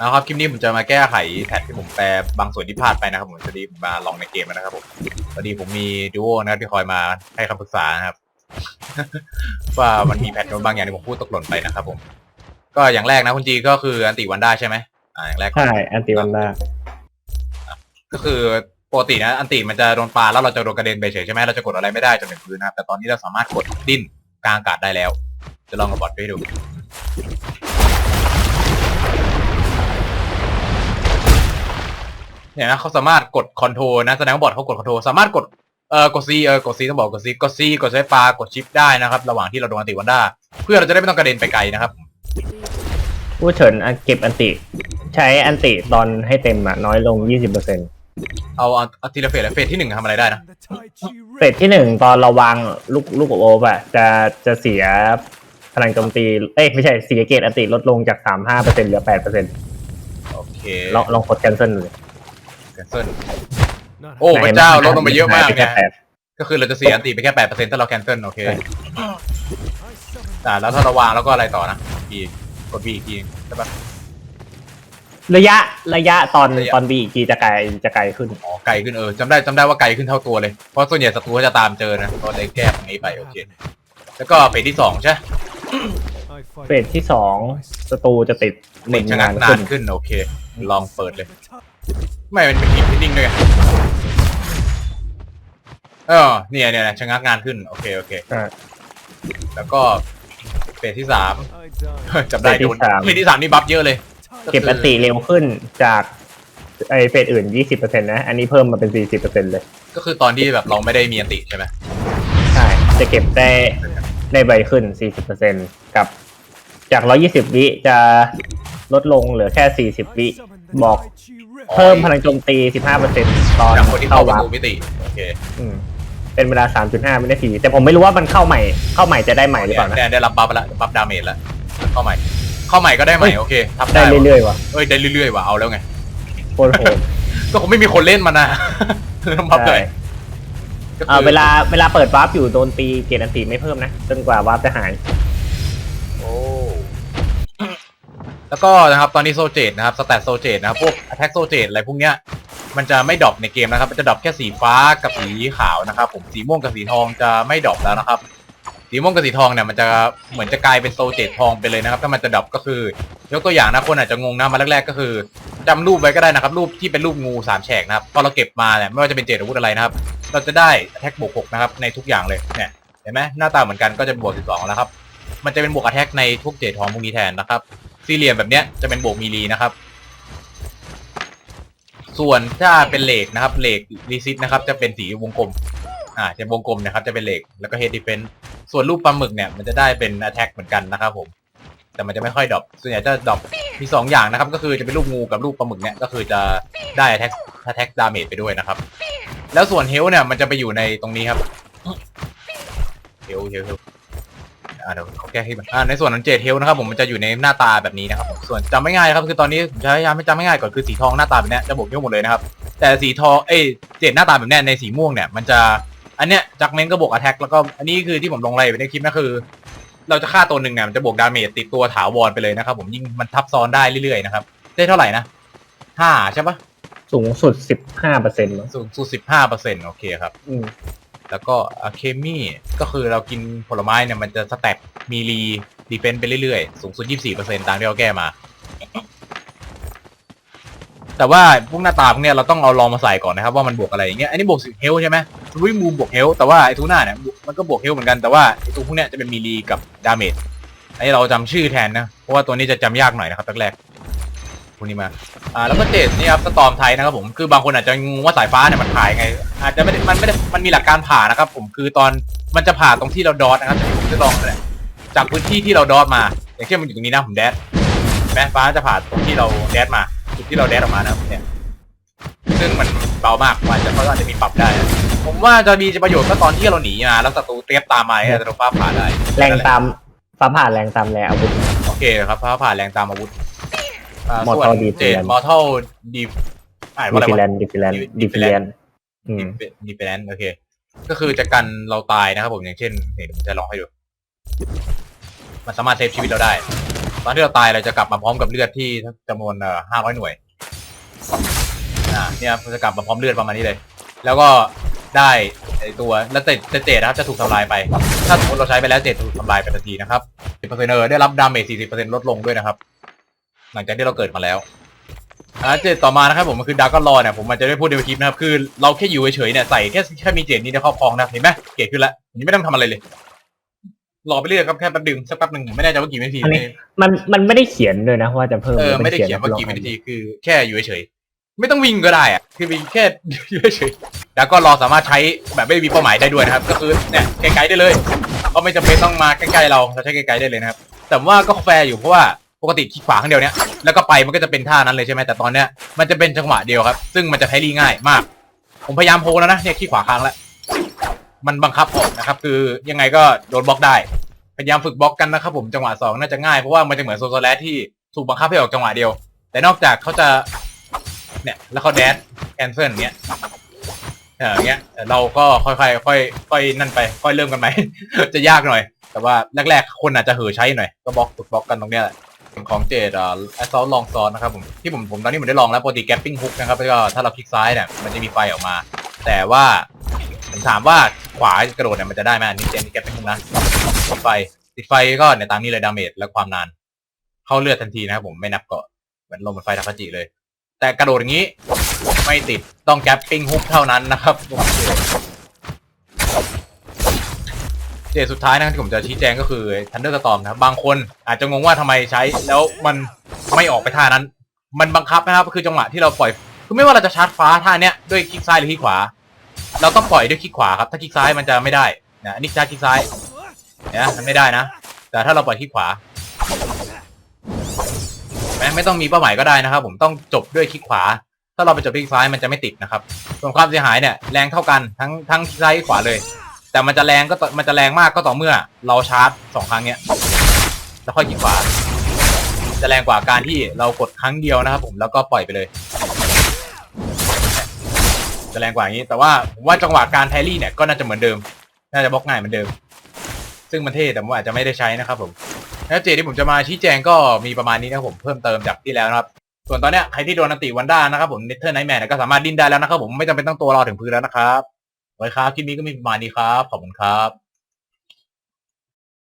นะครับคลิปนี้ผมจะมาแก้ไขแพทที่ผมแปลบางส่วนที่พลาดไปนะครับผมจะดีผมมาลองในเกมแล้วนะครับผมพอดีผมมีดูโอนะครับที่คอยมาให้คำปรึกษานะครับ ว่ามันมีแพทบางอย่างที่ผมพูดตกหล่นไปนะครับผม ก็อย่างแรกนะคุณจีก็คืออันติวันด้าใช่ไหมอ่าอย่างแรกก่อนใช่อันติวันดาก็คือปกตินะอันติมันจะโดนปาแล้วเราจะโดนกระเด็นไปเฉยใช่ไหมเราจะกดอะไรไม่ได้จนถึงพื้นนะครับแต่ตอนนี้เราสามารถกดดิ้นกลางอากาศได้แล้ว จะลองกับบอทให้ดู เนี่ยนะเขาสามารถกดคอนโทรนะแสดงว่าบอทเขากดคอนโทรสามารถกดเอ่อกดซีเออกดซีต้องบอกกดซีกดซีกดใช้ปลากดชิปได้นะครับระหว่างที่เราโดนอันติวันด้าเพื่อเราจะได้ไม่ต้องกระเด็นไปไกลนะครับพูดเฉินอันเก็บอันติ ใช้อันติตอนให้เต็มอะน้อยลง 20%เเอาเอาเอาทีละเฟสละเฟสที่หนึ่งทำอะไรได้นะฟสที่หนึ่งตอนเราวางลูกลูกโอบอะจะจะเสียพลังโจมตี เอ้ยไม่ใช่เสียเกตอันติลดลงจาก 35%เหลือ 8%โอเคลองลองกด cancel ดูเลยแคน เซิลโอ้พระเจ้าลดลงไปเยอะมากหไปแค่นะแปดก็คือเราจะเสียอันติไปแค่แปดเปอร์เซ็นต์ถ้าเราแคนเซิลโอเคใช่แต่แล้วถ้าเราวางแล้วก็อะไรต่อนะอีกกด V อีกทีใช่ปะระยะระยะตอนระยะตอนบีอีกทีจะไกลจะไกลขึ้นอ๋อไกลขึ้นเออจำได้จำได้ว่าไกลขึ้นเท่าตัวเลย เพราะส่วนใหญ่ศัตรูเขาจะตามเจอนะก็เลยแก้ตรงนี้ไปโอเค แล้วก็เฟสที่สองใช่เฟสที่สองศัตรูจะติดหตินึ่ดงชะงันากนนาขึ้นนขึ้นโอเค ลองเปิดเลย ไม่มันเป็นคลิปที่นิ่งด้วยไงเออเนี่ยเนี่ยชะงักงานขึ้น โอเคโอเค อ่า แล้วก็เฟสที่สามจำได้เฟสที่โดนสาม เฟสที่สามนี่บัฟเยอะเลย เก็บอันติเร็วขึ้นจากไอเฟสอื่น 20%นะ อันนี้เพิ่มมาเป็น 40%เลย ก็คือตอนที่แบบเราไม่ได้มีอันติใช่ไหมใช่ จะเก็บได้ได้ใบขึ้น 40%กับ จาก 120 วิจะลดลงเหลือแค่ 40 วิ บอก เพิ่มพลังโจมตี 15%ตอนจากคนที่เข้าเข้าประวับตูมิติโอเคอืมเป็นเวลา 3.5วินาที แต่ผมไม่รู้ว่ามันเข้าใหม่ เข้าใหม่จะได้ใหม่หรือเปล่านะได้ได้รับบัฟไปแล้วบัฟดาเมจแล้วเข้าใหม่ เข้าใหม่ก็ได้ใหม่โอเคทับได้ได้เรื่อยๆว่ะเอ้ยได้เรื่อยๆว่ะเอาแล้วไง โคตรโหด ก็คงไม่มีคนเล่นมันนะต้องบัฟเลยใช่ก็คืออ่าเวลาเวลาเปิดวาร์ปอยู่โดนตีเกตอันตีไม่เพิ่มนะจนกว่าวาร์ปจะหาย แล้วก็นะครับตอนนี้โซเจตนะครับสแตทโซเจตนะครับพวกแท็กโซเจตอะไรพวกเนี้ยมันจะไม่ดรอปในเกมนะครับ มันจะดรอปแค่สีฟ้ากับสีขาวนะครับ ผมสีม่วงกับสีทองจะไม่ดรอปแล้วนะครับ สีม่วงกับสีทองเนี่ยมันจะเหมือนจะกลายเป็นโซเจตทองไปเลยนะครับ ถ้ามันจะดรอปก็คือยกตัวอย่างนะคนอาจจะงงนะมาแรกๆก็คือจำรูปไว้ก็ได้นะครับ รูปที่เป็นรูปงูสามแฉกนะครับพอเราเก็บมาเนี่ยไม่ว่าจะเป็นเจตอาวุธอะไรนะครับ เราจะได้แท็กบวกหกนะครับในทุกอย่างเลยเนี่ยเห็นไหมหน้าตาเหมือนกันก็จะบวกสิบสองแล้วครับมันจะเป็นบวกแทกในทุกเจตทองพวกนี้แทนนะครับ สี่เหลี่ยมแบบเนี้ยจะเป็นบวกมีลีนะครับ ส่วนถ้าเป็นเหล็กนะครับเหล็กรีซิตนะครับ จะเป็นสีวงกลม อ่าจะวงกลมนะครับ จะเป็นเหล็กแล้วก็เฮดดิเฟนส่วนรูปปลาหมึกเนี่ยมันจะได้เป็น attack เหมือนกันนะครับผมแต่มันจะไม่ค่อยดรอปส่วนใหญ่จะดรอปมีสองอย่างนะครับ ก็คือจะเป็นรูปงูกับรูปปลาหมึกเนี่ยก็คือจะได้ attack attack damage ไปด้วยนะครับ แล้วส่วนเฮลเนี่ยมันจะไปอยู่ในตรงนี้ครับเฮลเฮลเฮล อ่าเดี๋ยวเขาแก้ให้มันอ่าในส่วนของเจดเฮลนะครับผมมันจะอยู่ในหน้าตาแบบนี้นะครับผมส่วนจำไม่ง่ายครับคือตอนนี้ผมจะพยายามให้จำไม่ง่ายก่อนคือสีทองหน้าตาแบบเนี้ยจะบวกเฮลหมดเลยนะครับแต่สีทองเอ้ยเจดหน้าตาแบบเนี้ยในสีม่วงเนี่ยมันจะอันเนี้ยจากเมนก็บวกอะแทกแล้วก็อันนี้คือที่ผมลงรายละเอียดไว้ในคลิปนะคือ เราจะฆ่าตัวหนึ่งเนี่ยมันจะบวกดาเมจติดตัวถาวรไปเลยนะครับผมยิ่งมันทับซ้อนได้เรื่อยๆนะครับได้เท่าไหร่นะห้าใช่ปะสูงสุด15%มั้งสูงสุดสิบห้าเปอร์เซ็นต์โอเคครับอืม แล้วก็อะเคมี่ก็คือเรากินผลไม้เนี่ยมันจะสแต็กมีรีดีเฟนไปเรื่อยๆ สูงสุด 24%ตามที่เราแก้มา แต่ว่าพวกหน้าตาพวกเนี้ยเราต้องเอาลองมาใส่ก่อนนะครับว่ามันบวกอะไรอย่างเงี้ยอันนี้บวกสิเฮลใช่ไหมวิมูมบวกเฮลแต่ว่าไอ้ทูน่าเนี่ยมันก็บวกเฮลเหมือนกันแต่ว่าไอ้ตัวพวกเนี้ยจะเป็นมีรีกับดาเมจอันนี้เราจำชื่อแทนนะเพราะว่าตัวนี้จะจำยากหน่อยนะครับแรกๆ พวกนี้มาอ่าแล้วก็เจดนี่ครับสตอมไทยนะครับผมคือบางคนอาจจะงงว่าสายฟ้าเนี่ยมันผ่ายังไง อาจจะไม่ได้มันไม่ได้มันมีหลักการผ่านะครับ ผมคือตอนมันจะผ่าตรงที่เราดอทนะครับผมจะลองเลยจากพื้นที่ที่เราดอทมา อย่างเช่นมันอยู่ตรงนี้นะผมแดดแม้ฟ้าจะผ่าตรงที่เราแดดมาจุดที่เราแดดออกมานะครับเนี่ยซึ่งมันเบามากมันอาจจะเขาอาจจะมีปรับได้นะผมว่าจะมีประโยชน์ก็ตอนที่เราหนีมาแล้วศัตรูเตรียมตามมาเนี่ยจะโดนฟ้าผ่าได้แรงตามฟ้าผ่าแรงตามแรงอาวุธโอเคครับฟ้าผ่าแรงตามอาวุธอ่า Mortal ส่วน Defense เจดมอร์ทัลดีอ่านว่าดิอะไรฟิวะ แลนดิฟิแลน Diffilent ดิฟิแลนอืม ดีเฟนโอเค ก็คือจะกันเราตายนะครับผมอย่างเช่นเนี่ยเดี๋ยวผมจะลองให้ดู มันสามารถเซฟชีวิตเราได้ ตอนที่เราตายเราจะกลับมาพร้อมกับเลือดที่จำนวนเอ่อห้าร้อยหน่วยอ่าเนี่ยมันจะกลับมาพร้อมเลือดประมาณนี้เลย แล้วก็ได้ไอตัวแล้วเจเจนะครับจะถูกทำลายไป ถ้าสมมติเราใช้ไปแล้วเจถูกทำลายไปทันทีนะครับ10%เออได้รับดาเมจ40%ลดลงด้วยนะครับ หลังจากที่เราเกิดมาแล้วอ่าเจต่อมานะครับผมมันคือดาร์กรอเนี่ยผมมันจะได้พูดในคลิปนะครับคือเราแค่อยู่เฉยๆเนี่ยใส่แค่แค่มีเจนี้ในครอบครองนะเห็นไหมเกรดขึ้นแล้วนี่ไม่ต้องทำอะไรเลยรอไปเรื่อยครับแค่แป๊บดึงสักแป๊บหนึ่งผมไม่แน่ใจว่ากี่วินาทีอันนี้มันมันไม่ได้เขียนด้วยนะว่าจะเพิ่มเออหรือไม่ได้เขียนว่ากี่วินาทีคือแค่อยู่เฉยๆไม่ต้องวิ่งก็ได้อะคือวิ่งแค่อยู่เฉยๆแล้วก็รอสามารถใช้แบบไม่มีเป้าหมายได้ด้วยนะครับ ก็คือเนี่ยไกลๆได้เลยก็ไม่จำเป็นต้องมาใกล้ๆเราเราใช้ไกลๆได้เลยนะครับ แต่ว่าก็แฟร์อยู่เพราะว่า ปกติคลิกขวาข้างเดียวเนี้ยแล้วก็ไปมันก็จะเป็นท่านั้นเลยใช่ไหมแต่ตอนเนี้ยมันจะเป็นจังหวะเดียวครับ ซึ่งมันจะแพรี่ง่ายมาก ผมพยายามโพลแล้วนะเนี่ยคลิกขวาค้างแล้วมันบังคับผมนะครับ คือยังไงก็โดนบล็อกได้พยายามฝึกบล็อกกันนะครับผมจังหวะสองน่าจะง่ายเพราะว่ามันจะเหมือนโซโซแลที่ถูกบังคับให้ออกจังหวะเดียว แต่นอกจากเขาจะเนี่ยแล้วเขาแดดแคนเซิลอย่างเงี้ยเอออย่างเงี้ยเราก็ค่อยๆค่อยๆค่อยนั่นไป ค่อยเริ่มกันไหมจะยากหน่อย แต่ว่าแรกๆคนอาจจะเห่อใช้หน่อย ก็บล็อกฝึกบล็อกกันตรงเนี้ยแหละ ของเจดอ่าแอสซอลลองซอนนะครับผมที่ผมผมตอนนี้ผมได้ลองแล้วปกติแกปปิ้งฮุกนะครับแล้วก็ถ้าเราคลิกซ้ายเนี่ยมันจะมีไฟออกมา แต่ว่าผมถามว่าขวากระโดดเนี่ยมันจะได้ไหมอันนี้เจนนี่แกปปิ้งฮุกนะติดไฟติดไฟก็เนี่ยตามนี้เลยดาเมจและความนาน เข้าเลือดทันทีนะครับผมไม่นับเกาะเหมือนลมมันไฟทักจิเลย แต่กระโดดอย่างนี้ไม่ติดต้องแกปปิ้งฮุกเท่านั้นนะครับ เจตสุดท้ายนะครับที่ผมจะชี้แจงก็คือทันเดอร์สตอมนะครับ บางคนอาจจะงงว่าทำไมใช้แล้วมันไม่ออกไปท่านั้น มันบังคับนะครับก็คือจังหวะที่เราปล่อยคือไม่ว่าเราจะชาร์จฟ้าท่าเนี้ยด้วยคลิกซ้ายหรือคลิกขวา เราต้องปล่อยด้วยคลิกขวาครับถ้าคลิกซ้ายมันจะไม่ได้นะอันนี้ชาร์จคลิกซ้ายเนี่ยมันไม่ได้นะ แต่ถ้าเราปล่อยคลิกขวาแม้ไม่ต้องมีเป้าหมายก็ได้นะครับ ผมต้องจบด้วยคลิกขวา ถ้าเราไปจบคลิกซ้ายมันจะไม่ติดนะครับส่วนความเสียหายเนี่ยแรงเท่ากันทั้งทั้งคลิกซ้ายคลิกขวาเลย แต่มันจะแรงก็ต่อมันจะแรงมากก็ต่อเมื่อเราชาร์จสองครั้งเนี้ยแล้วค่อยคลิกขวา จะแรงกว่าการที่เรากดครั้งเดียวนะครับผมแล้วก็ปล่อยไปเลย จะแรงกว่าอย่างนี้ แต่ว่าผมว่าจังหวะการแทรี่เนี่ยก็น่าจะเหมือนเดิม น่าจะบล็อกง่ายเหมือนเดิม ซึ่งมันเท่แต่ว่าอาจจะไม่ได้ใช้นะครับผมแล้วเจที่ผมจะมาชี้แจงก็มีประมาณนี้นะครับผมเพิ่มเติมจากที่แล้วนะครับส่วนตอนเนี้ยใครที่โดนอันติวันด้านะครับผมเนเธอร์ไนท์แมนก็สามารถดิ้นได้แล้วนะครับผมไม่จำเป็นต้องตัวรอถึงพื้นแล้วนะครับ ไว้ครับคลิปนี้ก็มีประมาณนี้ครับ ขอบคุณครับ